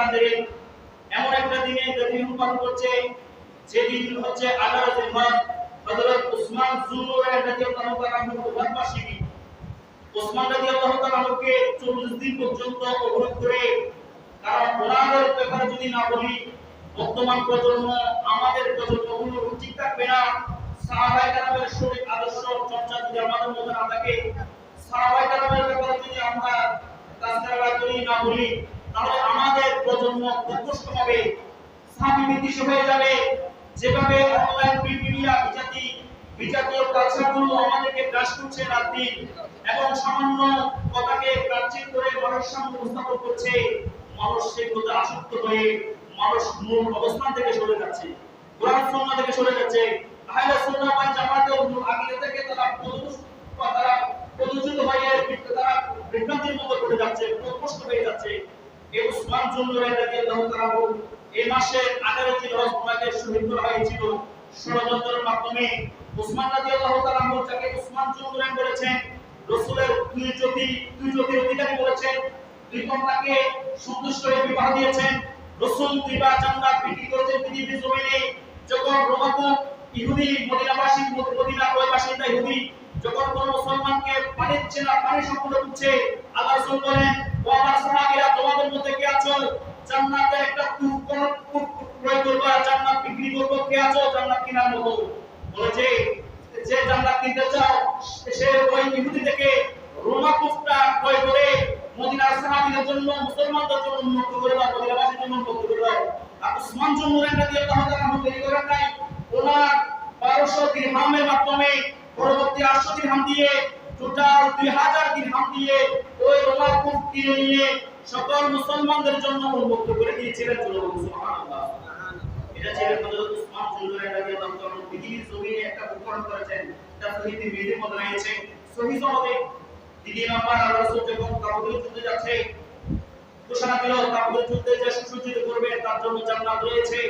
হাজিরিন এমন একটা দিনে যেদিন পালন করছে যেদিন হচ্ছে আঠারো জিলহজ, হযরত উসমান জুনুর রাদিয়াল্লাহু তাআলা আনহু বার্ষিকী ওসমান রাদিয়াল্লাহু তাআলা আনহুকে 40 দিন পর্যন্ত অবরোধ করে, কারণ ওনাদের ব্যাপারে যদি না বলি, বর্তমান প্রজন্ম, আমাদের প্রজন্মগুলো ঠিক থাকবে না। সাহাবায়ে কেরামের আদর্শ চর্চা যদি আমাদের মধ্যে না থাকে, সাহাবায়ে ব্যাপারে যদি আমরা কাজকারবার করি না বলি তাহলে আমাদের প্রজন্ম প্রকৃষ্ট হবে সাহাবী বিদ্বেষ হয়ে যাবে। যেভাবে অনলাইন মিডিয়া বিজাতি বিজাতীয় কালচারগুলো আমাদেরকে গ্রাস করছে রাত দিন এবং সামান্য কথাকে প্রাচীন করে মানুষের সামনে উপস্থাপন করছে, মানুষ সেগুলোতে আসক্ত হয়ে মানুষ মূল অবস্থান থেকে সরে যাচ্ছে, কোরআন সুন্নাহ থেকে সরে যাচ্ছে। আহলে সুন্নাহ ওয়াল জামাতের আকিদা থেকে তারা তারা প্রদূষিত হয়ে তারা বিভ্রান্তির মধ্যে পড়ে যাচ্ছে প্রকষ্ট হয়ে যাচ্ছে। এই উসমান জুননুরাই রাদিয়াল্লাহু তাআলা এই মাসে 18 দিন হজ ওনাকে শহীদ করা হয়েছিল। ষড়যন্ত্রের মাধ্যমে উসমান রাদিয়াল্লাহু তাআলা যাকে উসমান জুননুরাই বলেছেন, রাসূলের দুই জ্যোতি, দুই জ্যোতির অধিকারী বলেছেন, দুই কন্যাকে সন্তুষ্ট হয়ে বিবাহ দিয়েছেন। রাসূল দিবা জান্নাত বিক্রি করেছেন পৃথিবীর জমিনে। যখন রোমাকু ইহুদি মদিনাবাসী, মদিনা ওই বাসিন্দা ইহুদি, যখন কোন মুসলমানকে পানি না পানি সম্পূর্ণ দিচ্ছে আল্লাহ রাসূল বলেন ও আমার সাহাবীরা তোমাদের মধ্যে কে আছো? জান্নাতে একটা কূপ, কোন কূপ ক্রয় করবা, জান্নাত বিক্রি করব, কে আছো? জান্নাত কেনার মতো। বলে যে টোটাল 2000 দিরহাম দিয়ে ওই রোমা কূপ কিনে নিয়ে সকল মুসলমানদের জন্য উন্মুক্ত করে দিয়েছিলেন সুবহানাল্লাহ। এটা ছিলেন হযরত উসমান জুলুরাই রাদিয়াল্লাহু তাআলা পৃথিবীর জমিনে একটা উপকরণ করেছেন তা সহিহ মেহেদির মধ্যে রয়েছে। সহিহ সনদে দ্বিতীয় নাম্বার আল্লাহ রাসূল যখন তাবুকের যুদ্ধে যাচ্ছে, ঘোষণা দিল, তাবুকের যুদ্ধে যে সুসজ্জিত করবে তার জন্য জান্নাত রয়েছে।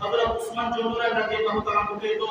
হযরত উসমান জুলুরাই রাদিয়াল্লাহু তাআলা তো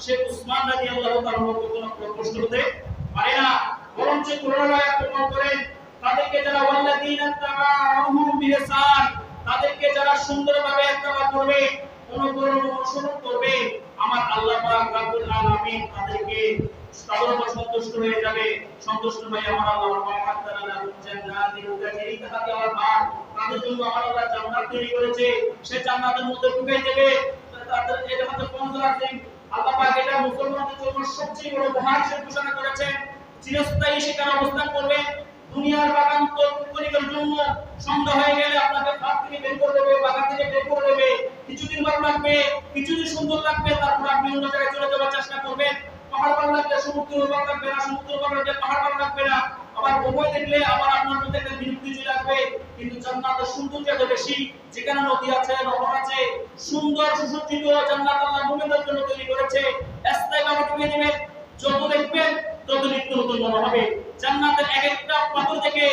সে উসমান রাদিয়াল্লাহু তাআলা কখনো প্রকৃষ্ট হতে পারে না। বরঞ্চ কোরআন আয়াত প্রমাণ করেন, তাদেরকে যারা ওয়াল্লাযীনা তাবাউহুম বিহসান, তাদেরকে যারা সুন্দরভাবে ইত্তেবা করবে অনুকরণ অনুসরণ করবে, আমার আল্লাহ পাক রব্বুল আলামিন তাদেরকে তাদের উপর সন্তুষ্ট হয়ে যাবে। সন্তুষ্ট হয়ে আমার আল্লাহ রহমান তাআলা লাহুম জান্নাতিন তাজরি তাহতিহা আল-আনহার তাদের জন্য আমার আল্লাহ জান্নাত তৈরি করেছে, সে জান্নাতের মধ্যে ঢুকে যাবে। তাদের এটা হচ্ছে পঞ্চম আসিম আল্লাহ পাক এটা সবচেয়ে বড় উপহার হিসেবে ঘোষণা করেছেন। চিরস্থায়ী অবস্থান করবে। দুনিয়ার বাগান তো করিবার জন্য হয়ে গেলে আপনাকে ঘর থেকে বের করে দেবে, বাগান থেকে বের করে দেবে। কিছুদিন ভালো লাগবে, কিছুদিন সুন্দর লাগবে, তারপর আপনি অন্য জায়গায় চলে যাওয়ার চেষ্টা করবেন। পাহাড় ভালো লাগবে, সমুদ্র ভালো লাগবে না, সমুদ্র ভালো লাগলে পাহাড় ভালো লাগবে না। আবার উভয় দেখলে আবার আপনার মধ্যে একটা বিরক্তি চলে আসবে। কিন্তু জান্নাতের সৌন্দর্য এত বেশি, যেখানে নদী আছে নহর আছে, সুন্দর সুসজ্জিত জান্নাত আল্লাহ মুমিনদের জন্য তৈরি করেছে। স্থায়ীভাবে ঢুকিয়ে দিবেন, যত দেখবেন তত নিত্য নতুন মনে হবে। জান্নাতের এক একটা পাথর থেকে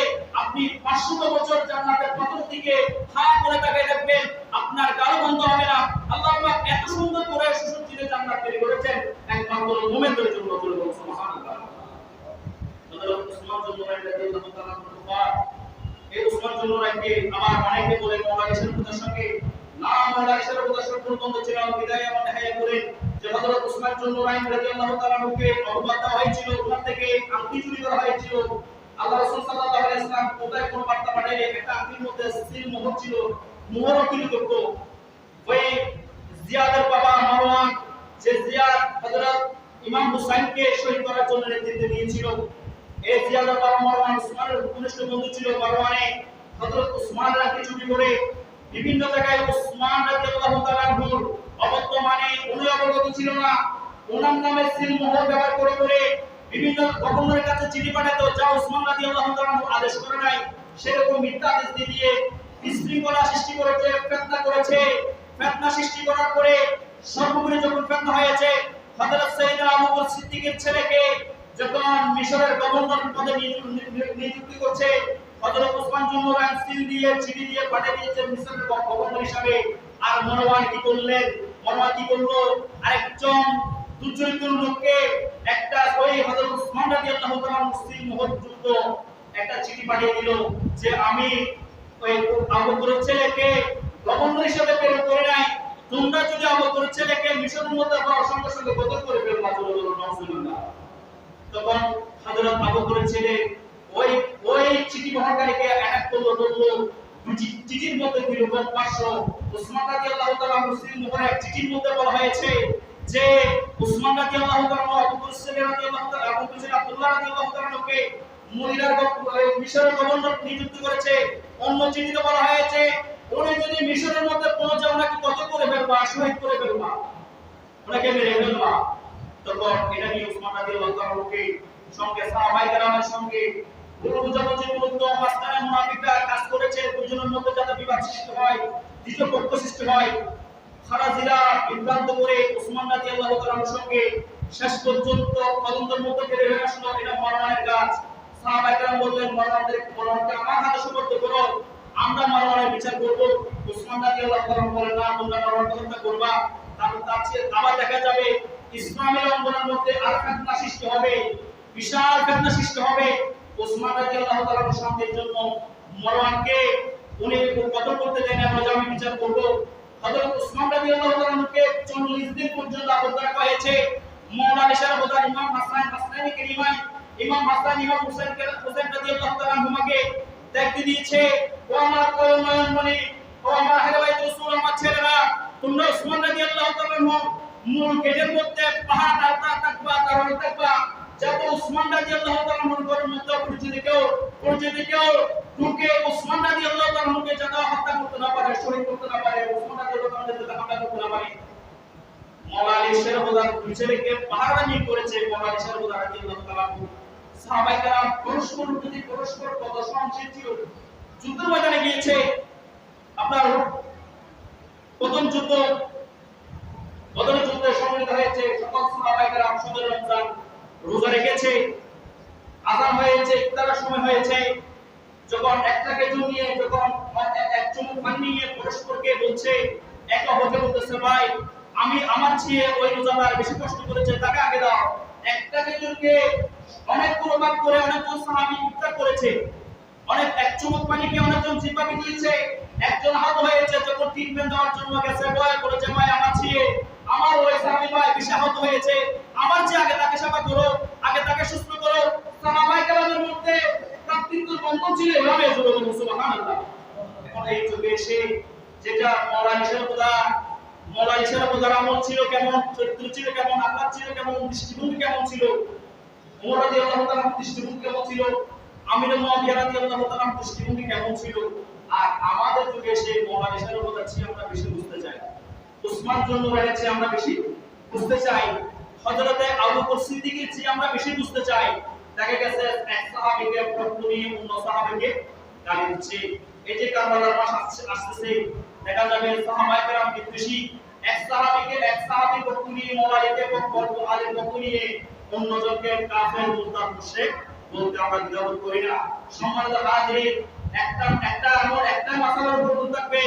আপনি 500 বছর জান্নাতের পাথর দিকে হা করে তাকিয়ে দেখবেন, আপনার গাঢ় বন্ধ হবে না। আল্লাহ পাক এত সুন্দর করে সুসজ্জিত জান্নাত তৈরি করেছেন, একমাত্র মুমিনদের জন্য। সুবহানাল্লাহ। হযরত উসমান জুলুরাই রাদিয়াল্লাহু তাআলা মুবারক এই উসমান জুলুরাইকে আমার অনেকে বলে মওলা ইসলাম প্রদর্শনকে, না মওলা ইসলাম প্রদর্শন পর্যন্ত ছিল বিদায় এবং নেহায়া করেন যে হযরত উসমান জুলুরাইন রাদিয়াল্লাহু তাআলা নুকে অনুবাদ দেওয়া হয়েছিল, ওখান থেকে আংটি চুরি করা হয়েছিল। আল্লাহ রাসূল সাল্লাল্লাহু আলাইহি ওয়াসাল্লাম কোথায় কোন বার্তা পাঠাইলে একটা আংটির মধ্যে সিল মোহর ছিল মোহর কিনে করত। ওই জিয়াদের বাবা মারওয়ান, যে জিয়াদ হযরত ইমাম হুসাইনকে শহীদ করার জন্য এই জিয়াদের বাবা উসমানের ঘনিষ্ঠ বন্ধু ছিল মারওয়ানে হযরত উসমান রাকে ছুটি করে বিভিন্ন জায়গায় উসমান রাদিয়াল্লাহু তাআলা আনহুর অবর্তমানে উনি অবগত ছিল না। ওনার নামে সিল মোহর ব্যবহার করে করে বিভিন্ন গভর্নরের কাছে চিঠি পাঠাতো, যা উসমান রাদিয়াল্লাহু তাআলা আদেশ করে নাই, সেরকম মিথ্যা আদেশ দিয়ে বিশৃঙ্খলা সৃষ্টি করেছে, ফেতনা করেছে। ফেতনা সৃষ্টি করার পরে সর্বোপরি যখন ফেতনা হয়েছে, হযরত সাইয়েদনা আবু বকর সিদ্দিকের ছেলেকে যখন মিশরের গভর্নর পদে নিযুক্তি করছে, হযরত ওসমান জুমরান সিল দিয়ে চিঠি দিয়ে পাঠিয়ে দিয়েছে মিশরের গভর্নর হিসাবে আর মরওয়ান কি করলেন? মরওয়ান কি করল? আরেকজন দুচরিত্র লোককে একটা ওই হযরত ওসমান রাদিয়াল্লাহু তাআলা মুসলিম মহৎযুক্ত একটা চিঠি পাঠিয়ে দিল যে, আমি ওই আবু বকরের ছেলেকে গভর্নর হিসেবে প্রেরণ করে নাই। তোমরা যদি বকরের ছেলেকে মিশরের মধ্যে পাওয়ার সঙ্গে সঙ্গে বদল করে ফেলো না, বলে, বলো, নাউজুবিল্লাহ। তখন হযরত আবু বকরের ছেলে ওই ওই চিঠি বহনকারীকে অ্যাটাক করল চিঠি- চিঠির মধ্যে দিল পাঁচশো উসমান রাদিয়াল্লাহু তাআলা মুসলিম মোহরে এক চিঠির মধ্যে বলা হয়েছে যে উসমান রাদিয়াল্লাহু তাআলা আবু বকর সিদ্দিক রাদিয়াল্লাহু তাআলা, আবু বকর আব্দুল্লাহ রাদিয়াল্লাহু তাআলাকে মদিনার মিশরের গভর্নর নিযুক্ত করেছে। অন্য চিঠিতে বলা হয়েছে, উনি যদি মিশরের মধ্যে পৌঁছে ওনাকে কত করে ফেলবা? শহীদ করে ফেলবা? ওনাকে মেরে ফেলবা? তখন এটা নিয়ে উসমান রাদিয়াল্লাহু সঙ্গে সাহাবাই কেরামের সঙ্গে ভুল বুঝাবুঝি মূলত মাঝখানে মুনাফিকরা কাজ করেছে, দুজনের মধ্যে যাতে বিবাদ সৃষ্টি হয়, দ্বিতীয় পক্ষ সৃষ্টি হয়। খারাজিরা বিভ্রান্ত করে উসমান রাদিয়াল্লাহু তাআলার সঙ্গে শেষ পর্যন্ত তদন্তের মধ্যে বের হয়ে আসলো, এটা মারওয়ানের কাজ। সাহাবাই কেরাম বললেন মারওয়ানদের মারওয়ানকে আমার হাতে সুপর্দ করো, আমরা মারওয়ানের বিচার করব। উসমান রাদিয়াল্লাহু তাআলা বলেন না, তোমরা মারওয়ানকে হত্যা করবা, তারপর তার আবার দেখা যাবে ইসলামের অঙ্গনের মধ্যে আর ফেতনা সৃষ্টি হবে, বিশাল ফেতনা সৃষ্টি হবে। ওসমান রাদিয়াল্লাহু তাআলার শান্তির জন্য মারওয়ানকে উনি কতল করতে দেন আমরা আমি বিচার করব হযরত ওসমান রাদিয়াল্লাহু তাআলাকে 40 দিন পর্যন্ত আবদ্ধ রাখা হয়েছে। মাওলানা শারফুদ্দার ইমাম হাসান হাসানি করিমাই, ইমাম হাসান ইমাম হুসাইন কে হুসাইন রাদিয়াল্লাহু তাআলা হুমাকে দেখতে দিয়েছে, ও আমার কয়নয়ন মনি ও আমার হেলাবাই রাসূল, আমার ছেলেরা, তোমরা ওসমান রাদিয়াল্লাহু তাআলা মূল মধ্যে পাহাড় আলতা তাকবা তারণ তাকবা যাতে উসমান রাদিয়াল্লাহু তাআলা মনে করার মতো পরিচিত কেউ পরিচিত কেউ ঢুকে উসমান রাদিয়াল্লাহু তাআলাকে যাতে হত্যা করতে না পারে, শহীদ করতে না পারে, উসমান রাদিয়াল্লাহু তাআলা যাতে হত্যা করতে না পারে। মৌলানা শেরবুদার ছেলেকে পাহারানি করেছে মৌলানা শেরবুদার রাদিয়াল্লাহু তাআলা সাহাবায়ে কেরাম পরস্পর প্রতি পরস্পর কত সংশয় ছিল। যুদ্ধের ময়দানে গিয়েছে। আপনার প্রথম যুদ্ধ বদরের যুদ্ধে সম্মিলিত হয়েছে সকল রোজা রেখেছে, আজান হয়েছে, ইফতারের সময় হয়েছে। যখন একটা খেজুর নিয়ে যখন এক- চুমুক পানি নিয়ে পরস্পরকে বলছে, এক অপরকে বলতেছে ভাই, আমি আমার চেয়ে ওই রোজাদার বেশি কষ্ট করেছে, তাকে আগে দাও। একটা খেজুরকে অনেক ভাগ করে অনেকজন সাহাবী ইফতার করেছে। অনেক এক চুমুক পানিকে অনেকজন জিব্বাকে দিয়েছে। একজন আহত হয়েছে, যখন ট্রিটমেন্ট দেওয়ার জন্য গেছে ভয় করেছে ভাই, আমার চেয়ে আমার ওই সাহাবী ভাই বেশি আহত হয়েছে। আমার চেয়ে আগে তাকে সেবা করো, আগে তাকে সুস্থ করো সাহাবাই কেরামের মধ্যে তাত্ত্বিক বন্ধন ছিল এভাবে জুড়ে বলুন, সুবহানাল্লাহ। এই যুগে এসে যেটা মৌলানা শেরপুদা মৌলানা শেরপুদার আমল ছিল কেমন? চরিত্র ছিল কেমন? আকার ছিল কেমন? দৃষ্টিভঙ্গি কেমন ছিল? ওমর রাদিয়াল্লাহু তাআলার দৃষ্টিভঙ্গি কেমন ছিল? আমির মুআবিয়া রাদিয়াল্লাহু তাআলার দৃষ্টিভঙ্গি কেমন ছিল? আর আমাদের যুগে এসে মৌলানা শেরপুদার চেয়ে আমরা বেশি বুঝতে চাই। উসমান জন্য রয়েছে আমরা বেশি বুঝতে চাই। হযরতে আবু বকর সিদ্দিকের চেয়ে আমরা বেশি বুঝতে চাই। দেখা গেছে এক সাহাবীকে নিয়ে অন্য সাহাবীকে গালি দিচ্ছে। এই যে কারবালার মাস আসছে আসতেছে, দেখা যাবে সাহাবায়ে কেরাম বিদ্বেষী। এক সাহাবীকে, এক সাহাবী পক্ষ নিয়ে মোবাইলে পক্ষ আলের পক্ষ নিয়ে অন্যজনকে কাফের মুরতাদ মুশরিক বলতে আমরা দ্বিধাবোধ করি না। সম্মানিত হাজির, একটা একটা এমন একটা মাসালার উপর ভুল থাকবে।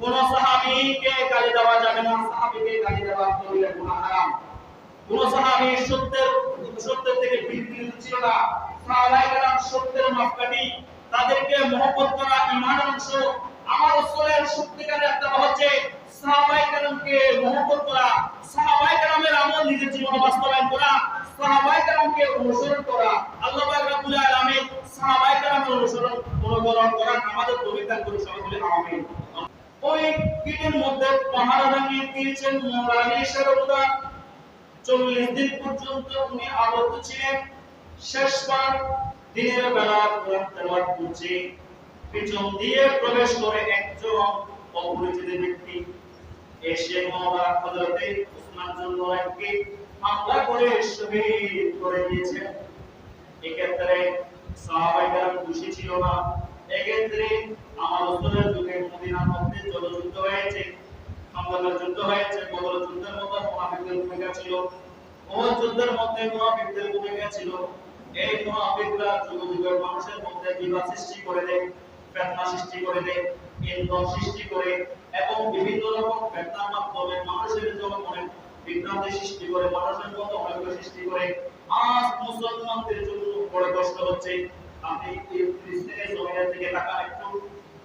কোন সাহাবীকে গালি দেওয়া যাবে না। সাহাবীকে গালি দেওয়া কবিরা গুনাহ হারাম। কোন সাহাবী সত্যের সত্যের থেকে বিচ্যুত ছিল না। সাহাবায়ে কেরাম সত্যের মাপকাঠি, তাদেরকে মহব্বত করা ঈমানের অংশ আমার রাসূলের সত্যিকারের একটা হচ্ছে সাহাবায়ে কেরামকে মহব্বত করা। সাহাবায়ে কেরামের আমল নিজের জীবনে বাস্তবায়ন করা সাহাবায়ে কেরামকে অনুসরণ করা। আল্লাহ পাক রব্বুল আলামিন সাহাবায়ে কেরামের অনুসরণ অনুকরণ করা আমাদের তৌফিক করুন সকলে আমিন। ওই গেটের মধ্যে পাহারা দাঁড়িয়ে দিয়েছেন মৌলানি সর্বদা চল্লিশ দিন পর্যন্ত উনি আবদ্ধ ছিলেন। শেষবার দিনের বেলা কোরআন তেলাওয়াত করছে। পিছন দিয়ে প্রবেশ করে একজন অপরিচিত ব্যক্তি এসে মৌলানা হযরতে উসমান জুল্লাহকে হামলা করে শহীদ করে দিয়েছেন। এক্ষেত্রে কেরাম খুশি ছিল না। এক্ষেত্রে আমার রাসূলের যুগে মদিনার মধ্যে যত যুদ্ধ হয়েছে। খন্দকের যুদ্ধ হয়েছে, বদর যুদ্ধের মধ্যে মুনাফিকদের ভূমিকা ছিল। ওহদ যুদ্ধের মধ্যে মুনাফিকদের ভূমিকা ছিল। এই মুনাফিকরা যুগ যুগের মানুষের মধ্যে বিবাদ সৃষ্টি করে দেয়, ফেতনা সৃষ্টি করে দেয়, ইন্ধন সৃষ্টি করে, এবং বিভিন্ন রকম ফেতনার মাধ্যমে মানুষের জনমনে বিভ্রান্তি সৃষ্টি করে, মানুষের মধ্যে অনেক সৃষ্টি করে। আজ মুসলমানদের জন্য বড় কষ্ট হচ্ছে। আপনি ফিলিস্তিনের জমিনের দিকে তাকান একটু।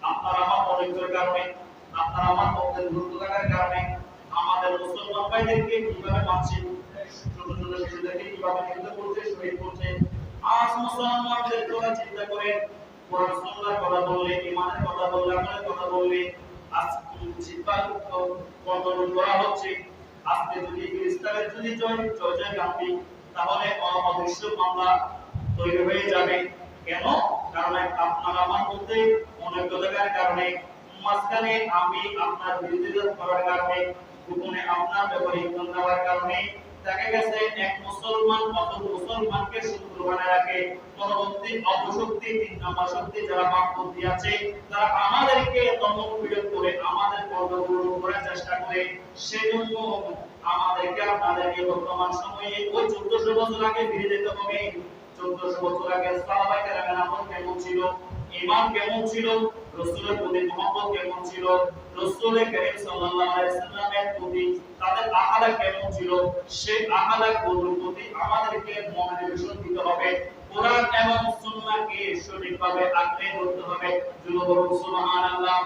আপনার আমার অনেকের কারণে আপনার আমার মধ্যে দূরত্ব থাকার কারণে আমাদের মুসলমান ভাইদেরকে কীভাবে মারছে ছোট ছোট শিশুদেরকে কীভাবে নিহত করছে, শহীদ করছে, আজ মুসলমানদের কথা চিন্তা করে কোরআন সুন্নাহর কথা বললে ইমানের কথা বললে, আমলের কথা বললে আজ চিৎকার কন্ট্রোল করা হচ্ছে। আজকে যদি ইসলামের যদি জয় জয় জয় গান্ধী তাহলে অদৃশ্য মামলা তৈরি হয়ে যাবে। কেন? কারণ আপনার আমার মধ্যে অনৈক্যতার কারণে মাঝখানে আমি আপনার বিরোধিতা করার কারণে, গোপনে আপনার ব্যাপারে ইন্ধন দেওয়ার কারণে দেখা গেছে এক মুসলমান অত মুসলমানকে শত্রু বানায় রাখে। পরবর্তী অপশক্তি, তিন নম্বর শক্তি যারা বামপন্থী আছে, তারা আমাদেরকে দমন পীড়ন করে, আমাদের কর্মগুলো করার চেষ্টা করে। সেজন্য আমাদেরকে আপনাদেরকে বর্তমান সময়ে ওই চোদ্দশো বছর আগে ফিরে যেতে হবে। চোদ্দশো বছর আগে সাহাবায়ে কেরামের আমল কেমন ছিল? ইমান কেমন ছিল? রাসূলের প্রতি মহব্বত কেমন ছিল? রসুলের কারীম সাল্লাল্লাহু আলাইহি সাল্লামের প্রতি তাদের আখলাক কেমন ছিল? সেই আখলাকগুলোর প্রতি আমাদেরকে মনোনিবেশন দিতে হবে। কোরআন এবং সুন্নাহকে সঠিকভাবে আঁকড়ে ধরতে হবে। যুবক সুবহানাল্লাহ।